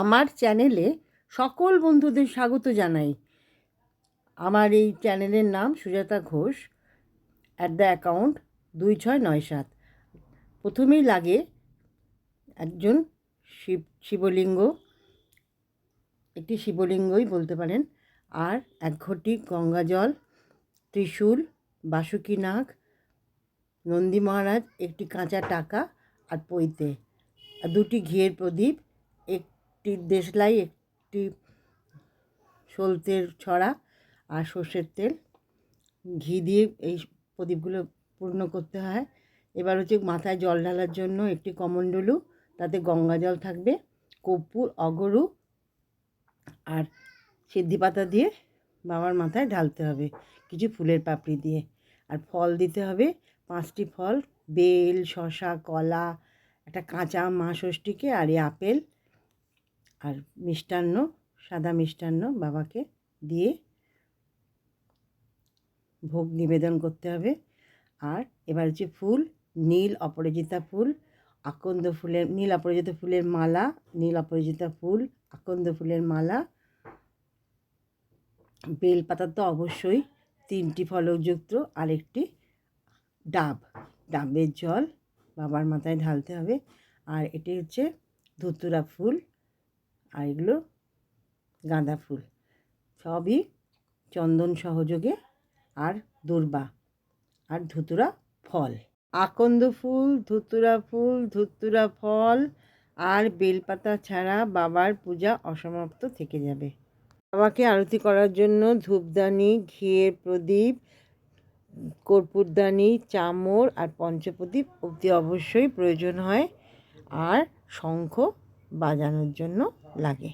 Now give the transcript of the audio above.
আমার চ্যানেলে সকল বন্ধুদের স্বাগত জানাই। আমার এই চ্যানেলের নাম Sujata Ghosh at the account দুই ছয় নয় সাত। প্রথমেই লাগে একজন শিব, শিবলিঙ্গ, একটি শিবলিঙ্গই বলতে পারেন। আর এক ঘটি গঙ্গা জল ত্রিশূল, বাসুকি নাগ, নন্দী মহারাজ, একটি কাঁচা টাকা আর পৈতে। আর দুটি ঘিয়ের প্রদীপ একটি দেশলাই, একটি সলতের ছড়া আর সর্ষের তেল। ঘি দিয়ে এই প্রদীপগুলো পূর্ণ করতে হয়। এবার হচ্ছে মাথায় জল ঢালার জন্য একটি কমণ্ডলু, তাতে গঙ্গা জল থাকবে, কর্পূর, অগরু আর সিদ্ধি পাতা দিয়ে বাবার মাথায় ঢালতে হবে কিছু ফুলের পাপড়ি দিয়ে। আর ফল দিতে হবে পাঁচটি ফল, বেল শশা কলা, একটা কাঁচা মা ষষ্ঠীকে আর এই আপেল। আর মিষ্টান্ন, সাদা মিষ্টান্ন বাবাকে দিয়ে ভোগ নিবেদন করতে হবে। আর এবার হচ্ছে ফুল, নীল অপরাজিতা ফুল, আকন্দ ফুলের, নীল অপরাজিতা ফুলের মালা, নীল অপরাজিতা ফুল, আকন্দ ফুলের মালা। বেলপাতা তো অবশ্যই তিনটি ফলকযুক্ত, আরেকটি ডাব। ডাবের জল বাবার মাথায় ঢালতে হবে। আর এটি হচ্ছে ধুতুরা ফুল। আর এগুলো গাঁদা ফুল। সবই চন্দন সহযোগে আর দূর্বা আর ধুতুরা ফল। আকন্দ ফুল, ধুতুরা ফুল, ধুতুরা ফল আর বেলপাতা ছাড়া বাবার পূজা অসমাপ্ত থেকে যাবে। বাবাকে আরতি করার জন্য ধূপদানি, ঘিয়ের প্রদীপ, কর্পূরদানি, চামর আর পঞ্চপ্রদীপ অবধি অবশ্যই প্রয়োজন হয়। আর শঙ্খ বাজানোর জন্য লাগে।